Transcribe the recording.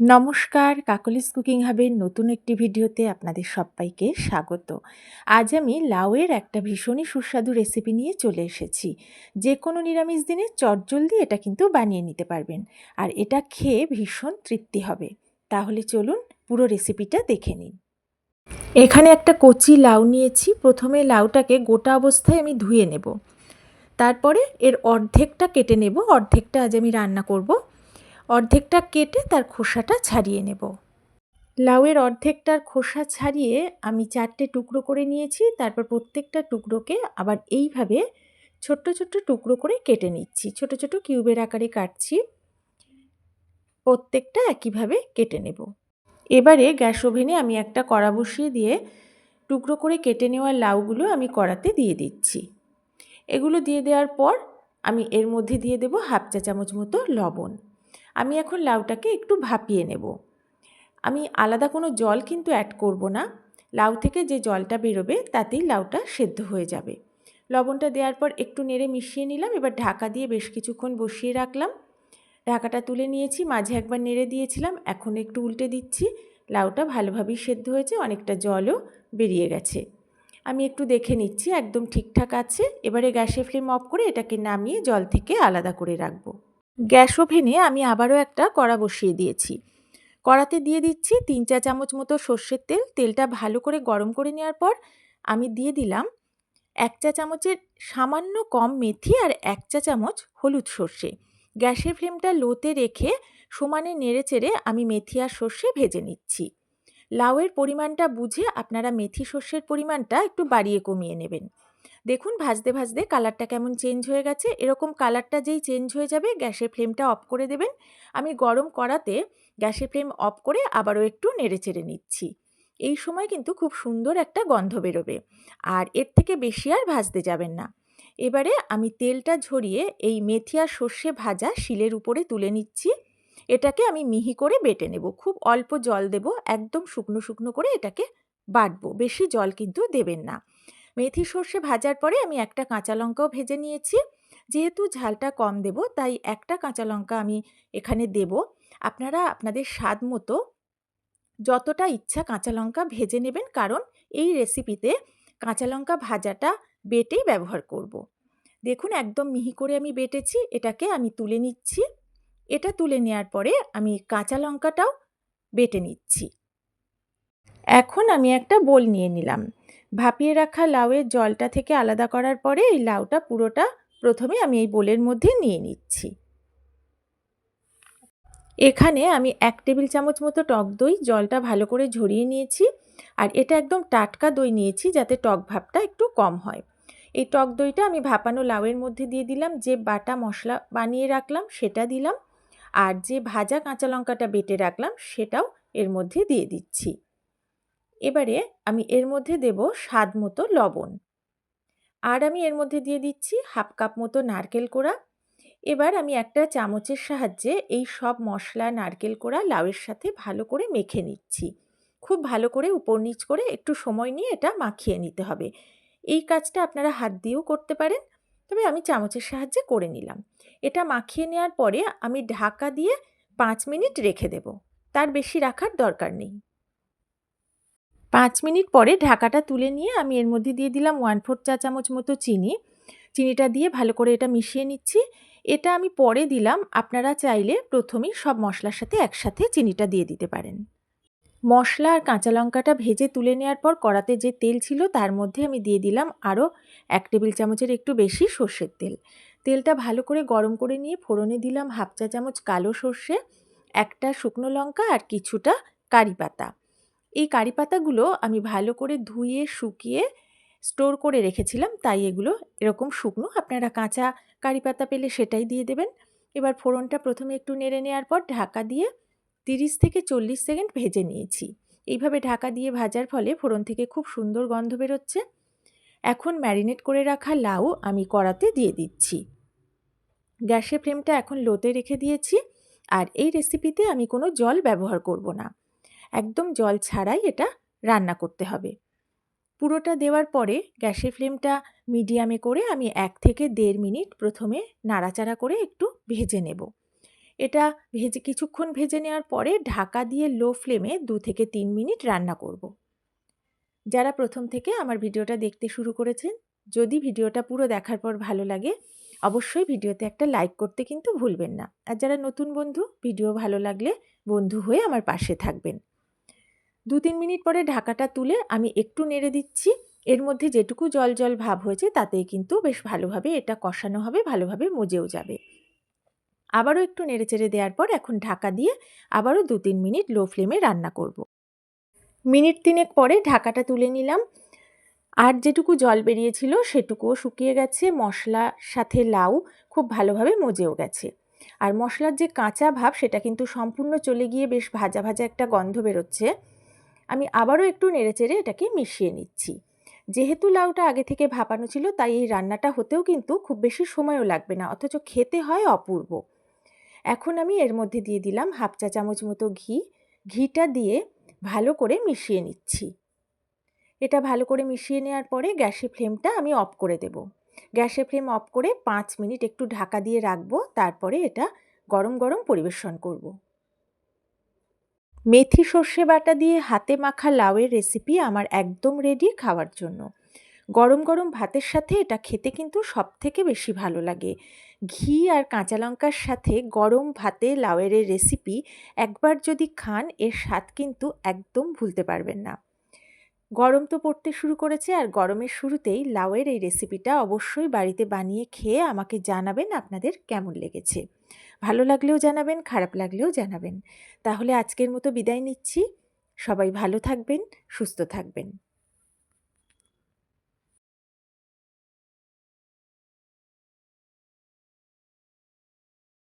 নমস্কার, কাকলিস কুকিং হাবের নতুন একটি ভিডিওতে আপনাদের সবাইকে স্বাগত। আজ আমি লাউয়ের একটা ভীষণই সুস্বাদু রেসিপি নিয়ে চলে এসেছি। যে কোনো নিরামিষ দিনে চটজলদি এটা কিন্তু বানিয়ে নিতে পারবেন। আর এটা খেয়ে ভীষণ তৃপ্তি হবে। তাহলে চলুন পুরো রেসিপিটা দেখে নিন। এখানে একটা কচি লাউ নিয়েছি। প্রথমে লাউটাকে গোটা অবস্থায় আমি ধুয়ে নেব। তারপরে এর অর্ধেকটা কেটে নেব। অর্ধেকটা আজ আমি রান্না করব। অর্ধেকটা কেটে তার খোসাটা ছাড়িয়ে নেব। লাউয়ের অর্ধেকটার খোসা ছাড়িয়ে আমি চারটে টুকরো করে নিয়েছি, তারপর প্রত্যেকটা টুকরোকে আবার এইভাবে ছোট্ট ছোট্ট টুকরো করে কেটে নিচ্ছি। ছোট ছোট কিউবের আকারে কাটছি। প্রত্যেকটা একইভাবে কেটে নেব। এবারে গ্যাস ওভেনে আমি একটা কড়া বসিয়ে দিয়ে টুকরো করে কেটে নেওয়া লাউগুলো আমি কড়াতে দিয়ে দিচ্ছি। এগুলো দিয়ে দেওয়ার পর আমি এর মধ্যে দিয়ে দেব হাফ চা চামচ মতো লবণ। আমি এখন লাউটাকে একটু ভাপিয়ে নেব। আমি আলাদা কোনো জল কিন্তু অ্যাড করব না। লাউ থেকে যে জলটা বেরোবে, তাতেই লাউটা সেদ্ধ হয়ে যাবে। লবণটা দেওয়ার পর একটু নেড়ে মিশিয়ে নিলাম। এবার ঢাকা দিয়ে বেশ কিছুক্ষণ বসিয়ে রাখলাম। ঢাকাটা তুলে নিয়েছি, মাঝে একবার নেড়ে দিয়েছিলাম। এখন একটু উল্টে দিচ্ছি। লাউটা ভালোভাবেই সেদ্ধ হয়েছে, অনেকটা জলও বেরিয়ে গেছে। আমি একটু দেখে নিচ্ছি, একদম ঠিকঠাক আছে। এবারে গ্যাসে ফ্লেম অফ করে এটাকে নামিয়ে জল থেকে আলাদা করে রাখব। গ্যাস ওভেনে আমি আবারও একটা কড়া বসিয়ে দিয়েছি। কড়াতে দিয়ে দিচ্ছি তিন চা চামচ মতো সর্ষের তেল। তেলটা ভালো করে গরম করে নেওয়ার পর আমি দিয়ে দিলাম এক চা চামচের সামান্য কম মেথি আর এক চা চামচ হলুদ সর্ষে। গ্যাসের ফ্লেমটা লোতে রেখে সমানে নেড়ে চেড়ে আমি মেথি আর সর্ষে ভেজে নিচ্ছি। লাউয়ের পরিমাণটা বুঝে আপনারা মেথি সর্ষের পরিমাণটা একটু বাড়িয়ে কমিয়ে নেবেন। দেখুন ভাজতে ভাজতে কালারটা কেমন চেঞ্জ হয়ে গেছে। এরকম কালারটা যেই চেঞ্জ হয়ে যাবে, গ্যাসের ফ্লেমটা অফ করে দেবেন। আমি গরম করাতে গ্যাসের ফ্লেম অফ করে আবারও একটু নেড়ে চেড়ে নিচ্ছি। এই সময় কিন্তু খুব সুন্দর একটা গন্ধ বেরোবে। আর এর থেকে বেশি আর ভাজতে যাবেন না। এবারে আমি তেলটা ঝরিয়ে এই মেথি আর সর্ষে ভাজা শিলের উপরে তুলে নিচ্ছি। এটাকে আমি মিহি করে বেটে নেব। খুব অল্প জল দেব। একদম শুকনো শুকনো করে এটাকে বাটবো। বেশি জল কিন্তু দেবেন না। মেথি সর্ষে ভাজার পরে আমি একটা কাঁচা লঙ্কাও ভেজে নিয়েছি। যেহেতু ঝালটা কম দেব, তাই একটা কাঁচা লঙ্কা আমি এখানে দেব। আপনারা আপনাদের স্বাদ মতো যতটা ইচ্ছা কাঁচা লঙ্কা ভেজে নেবেন, কারণ এই রেসিপিতে কাঁচা লঙ্কা ভাজাটা বেটেই ব্যবহার করব। দেখুন, একদম মিহি করে আমি বেটেছি, এটাকে আমি তুলে নিচ্ছি। এটা তুলে নেওয়ার পরে আমি কাঁচা লঙ্কাটাও বেটে নিচ্ছি। এখন আমি একটা বোল নিয়ে নিলাম। ভাপিয়ে রাখা লাউয়ের জলটা থেকে আলাদা করার পরে এই লাউটা পুরোটা প্রথমে আমি এই বোলের মধ্যে নিয়ে নিচ্ছি। এখানে আমি এক টেবিল চামচ মতো টক দই জলটা ভালো করে ঝরিয়ে নিয়েছি আর এটা একদম টাটকা দই নিয়েছি যাতে টক ভাবটা একটু কম হয়। এই টক দইটা আমি ভাপানো লাউয়ের মধ্যে দিয়ে দিলাম, যে বাটা মশলা বানিয়ে রাখলাম সেটা দিলাম আর যে ভাজা কাঁচা লঙ্কাটা বেটে রাখলাম সেটাও এর মধ্যে দিয়ে দিচ্ছি। এবারে আমি এর মধ্যে দেব স্বাদ মতো লবণ। আর আমি এর মধ্যে দিয়ে দিচ্ছি হাফ কাপ মতো নারকেল কোড়া। এবার আমি একটা চামচের সাহায্যে এই সব মশলা, নারকেল কোড়া লাউয়ের সাথে ভালো করে মেখে নিচ্ছি। খুব ভালো করে উপর নিচ করে একটু সময় নিয়ে এটা মাখিয়ে নিতে হবে। এই কাজটা আপনারা হাত দিয়েও করতে পারেন, তবে আমি চামচের সাহায্যে করে নিলাম। এটা মাখিয়ে নেওয়ার পরে আমি ঢাকা দিয়ে পাঁচ মিনিট রেখে দেব। তার বেশি রাখার দরকার নেই। পাঁচ মিনিট পরে ঢাকাটা তুলে নিয়ে আমি এর মধ্যে দিয়ে দিলাম ওয়ান ফোর চা চামচ মতো চিনি। চিনিটা দিয়ে ভালো করে এটা মিশিয়ে নিচ্ছি। এটা আমি পরে দিলাম। আপনারা চাইলে প্রথমেই সব মশলার সাথে একসাথে চিনিটা দিয়ে দিতে পারেন। মশলা আর কাঁচা লঙ্কাটা ভেজে তুলে নেওয়ার পর কড়াতে যে তেল ছিল তার মধ্যে আমি দিয়ে দিলাম আরও এক টেবিল চামচের একটু বেশি সর্ষের তেল। তেলটা ভালো করে গরম করে নিয়ে ফোড়নে দিলাম হাফ চা চামচ কালো সর্ষে, একটা শুকনো লঙ্কা আর কিছুটা কারি পাতা। এই কারি পাতাগুলো আমি ভালো করে ধুয়ে, শুকিয়ে স্টোর করে রেখেছিলাম। তাই এগুলো এরকম শুকনো। আপনারা কাঁচা কারি পাতা পেলে সেটাই দিয়ে দেবেন। এবার ফোড়নটা প্রথমে একটু নেড়ে নেওয়ার পর ঢাকা দিয়ে তিরিশ থেকে চল্লিশ সেকেন্ড ভেজে নিয়েছি। এইভাবে ঢাকা দিয়ে ভাজার ফলে ফোড়ন থেকে খুব সুন্দর গন্ধ বেরোচ্ছে। এখন ম্যারিনেট করে রাখা লাউ আমি কড়াতে দিয়ে দিচ্ছি। গ্যাসের ফ্লেমটা এখন লোতে রেখে দিয়েছি। আর এই রেসিপিতে আমি কোনো জল ব্যবহার করব না। একদম জল ছাড়াই এটা রান্না করতে হবে। পুরোটা দেওয়ার পরে গ্যাসের ফ্লেমটা মিডিয়ামে করে আমি এক থেকে দেড় মিনিট প্রথমে নাড়াচাড়া করে একটু ভেজে নেব। এটা ভেজে কিছুক্ষণ ভেজে নেওয়ার পরে ঢাকা দিয়ে লো ফ্লেমে দু থেকে তিন মিনিট রান্না করব। যারা প্রথম থেকে আমার ভিডিওটা দেখতে শুরু করেছেন, যদি ভিডিওটা পুরো দেখার পর ভালো লাগে, অবশ্যই ভিডিওতে একটা লাইক করতে কিন্তু ভুলবেন না। আর যারা নতুন বন্ধু, ভিডিও ভালো লাগলে বন্ধু হয়ে আমার পাশে থাকবেন। দু তিন মিনিট পরে ঢাকাটা তুলে আমি একটু নেড়ে দিচ্ছি। এর মধ্যে যেটুকু জল জল ভাব হয়েছে তাতেই কিন্তু বেশ ভালোভাবে এটা কষানো হবে, ভালোভাবে মজেও যাবে। আবারও একটু নেড়েচেড়ে দেওয়ার পর এখন ঢাকা দিয়ে আবারও দু তিন মিনিট লো ফ্লেমে রান্না করব। মিনিট তিনেক পরে ঢাকাটা তুলে নিলাম। আর যেটুকু জল বেরিয়েছিল সেটুকুও শুকিয়ে গেছে মশলার সাথে লাউ খুব ভালোভাবে মজেও গেছে। আর মশলার যে কাঁচা ভাব সেটা কিন্তু সম্পূর্ণ চলে গিয়ে বেশ ভাজা ভাজা একটা গন্ধ বেরোচ্ছে। আমি আবারও একটু নেড়েচেড়ে এটাকে মিশিয়ে নিচ্ছি। যেহেতু লাউটা আগে থেকে ভাপানো ছিল, তাই এই রান্নাটা হতেও কিন্তু খুব বেশি সময়ও লাগবে না, অথচ খেতে হয় অপূর্ব। এখন আমি এর মধ্যে দিয়ে দিলাম হাফ চা চামচ মতো ঘি। ঘিটা দিয়ে ভালো করে মিশিয়ে নিচ্ছি। এটা ভালো করে মিশিয়ে নেওয়ার পরে গ্যাসের ফ্লেমটা আমি অফ করে দেব। গ্যাসের ফ্লেম অফ করে পাঁচ মিনিট একটু ঢাকা দিয়ে রাখব, তারপরে এটা গরম গরম পরিবেশন করব। মেথি সর্ষে বাটা দিয়ে হাতে মাখা লাউয়ের রেসিপি আমার একদম রেডি খাওয়ার জন্য। গরম গরম ভাতের সাথে এটা খেতে কিন্তু সব থেকে বেশি ভালো লাগে। ঘি আর কাঁচা লঙ্কার সাথে গরম ভাতে লাউয়ের রেসিপি একবার যদি খান, এর স্বাদ কিন্তু একদম ভুলতে পারবেন না। গরম তো পড়তে শুরু করেছে আর গরমের শুরুতেই লাউয়ের এই রেসিপিটা অবশ্যই বাড়িতে বানিয়ে খেয়ে আমাকে জানাবেন আপনাদের কেমন লেগেছে। ভালো লাগলেও জানাবেন, খারাপ লাগলেও জানাবেন। তাহলে আজকের মতো বিদায় নিচ্ছি। সবাই ভালো থাকবেন, সুস্থ থাকবেন।